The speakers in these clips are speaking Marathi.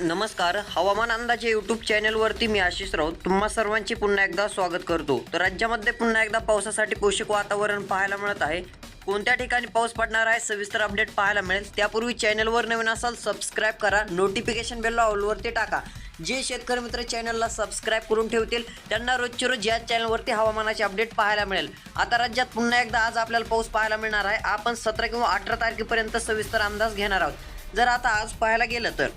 नमस्कार. हवामान अंदाज या यूट्यूब चॅनलवरती मी आशिष राऊत. तुम्हा सर्वांची पुन्हा एकदा स्वागत करतो. तर राज्यामध्ये पुन्हा एकदा पावसासाठी पोषक वातावरण पाहायला मिळत आहे. कोणत्या ठिकाणी पाऊस पडणार आहे सविस्तर अपडेट पाहायला मिळेल. त्यापूर्वी चॅनलवर नवीन असाल सबस्क्राईब करा. नोटिफिकेशन बेलला ऑलवरती टाका. जे शेतकरी मित्र चॅनलला सबस्क्राईब करून ठेवतील त्यांना रोजची रोज या चॅनलवरती हवामानाचे अपडेट पाहायला मिळेल. आता राज्यात पुन्हा एकदा आज आपल्याला पाऊस पाहायला मिळणार आहे. आपण सतरा किंवा अठरा तारखेपर्यंत सविस्तर अंदाज घेणार आहोत. जर आता आज पाहायला गेलं तर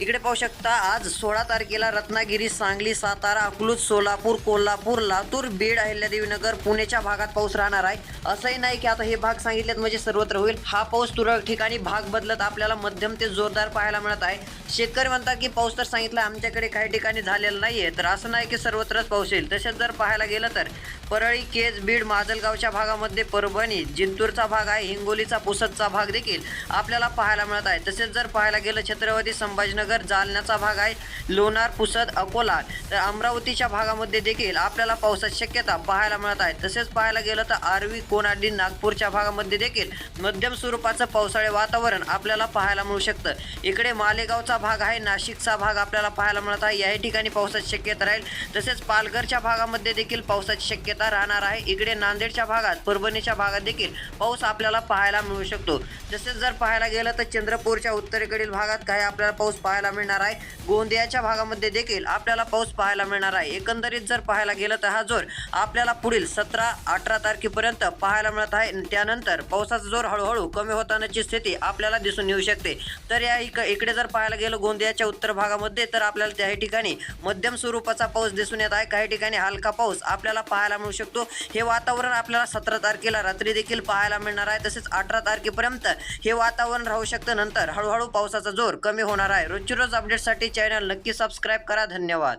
इकडे पाहू शकता आज सोळा तारखेला रत्नागिरी सांगली सातारा अकलूज सोलापूर कोल्हापूर लातूर बीड अहिल्यादेवीनगर पुणेच्या भागात पाऊस राहणार आहे. असंही नाही की आता हे भाग सांगितलेत म्हणजे सर्वत्र होईल. हा पाऊस तुरळक ठिकाणी भाग बदलत आपल्याला मध्यम ते जोरदार पाहायला मिळत आहे. शेतकरी म्हणतात की पाऊस तर सांगितला आमच्याकडे काही ठिकाणी झालेला आहे तर असं नाही की सर्वत्रच पाऊस येईल. तसेच जर पाहायला गेलं तर परळी केज बीड माजलगावच्या भागामध्ये परभणी जिंतूरचा भाग आहे हिंगोलीचा पुसदचा भाग देखील आपल्याला पाहायला मिळत आहे. तसेच जर पाहायला गेलं छत्रपती संभाजीनगर जालन्याचा भाग आहे. लोणार पुसद अकोला तर अमरावतीच्या भागामध्ये देखील आपल्याला पावसाची शक्यता पाहायला मिळत आहे. तसेच पाहायला गेलं तर आर्वी कोनाडी नागपूरच्या भागामध्ये देखील मध्यम स्वरूपाचं पावसाळे वातावरण आपल्याला पाहायला मिळू शकतं. इकडे मालेगावचा भाग आहे. नाशिकचा भाग आपल्याला पाहायला मिळत आहे. याही ठिकाणी पावसाची शक्यता राहील. तसेच पालघरच्या भागामध्ये देखील पावसाची शक्यता राहणार आहे. इकडे नांदेडच्या भागात परभणीच्या भागात देखील पाऊस आपल्याला पाहायला मिळू शकतो. तसेच जर पाहायला गेलं तर चंद्रपूरच्या उत्तरेकडील भागात काही आपल्याला पाऊस पाहायला पाहायला मिळणार आहे. गोंदियाच्या भागामध्ये देखील आपल्याला पाऊस पाहायला मिळणार आहे. एकंदरीत जर पाहायला गेलं तर हा जोर आपल्याला पुढील सतरा अठरा तारखेपर्यंत पाहायला मिळत आहे. त्यानंतर पावसाचा जोर हळूहळू कमी होतानाची स्थिती आपल्याला दिसून येऊ शकते. तर या इक इकडे जर पाहायला गेलं गोंदियाच्या उत्तर भागामध्ये तर आपल्याला त्याही ठिकाणी मध्यम स्वरूपाचा पाऊस दिसून येत आहे. काही ठिकाणी हलका पाऊस आपल्याला पाहायला मिळू शकतो. हे वातावरण आपल्याला सतरा तारखेला रात्री देखील पाहायला मिळणार आहे. तसेच अठरा तारखेपर्यंत हे वातावरण राहू शकतं. नंतर हळूहळू पावसाचा जोर कमी होणार आहे. रोजच्या रोज अपडेटसाठी चॅनल नक्की सबस्क्राईब करा. धन्यवाद.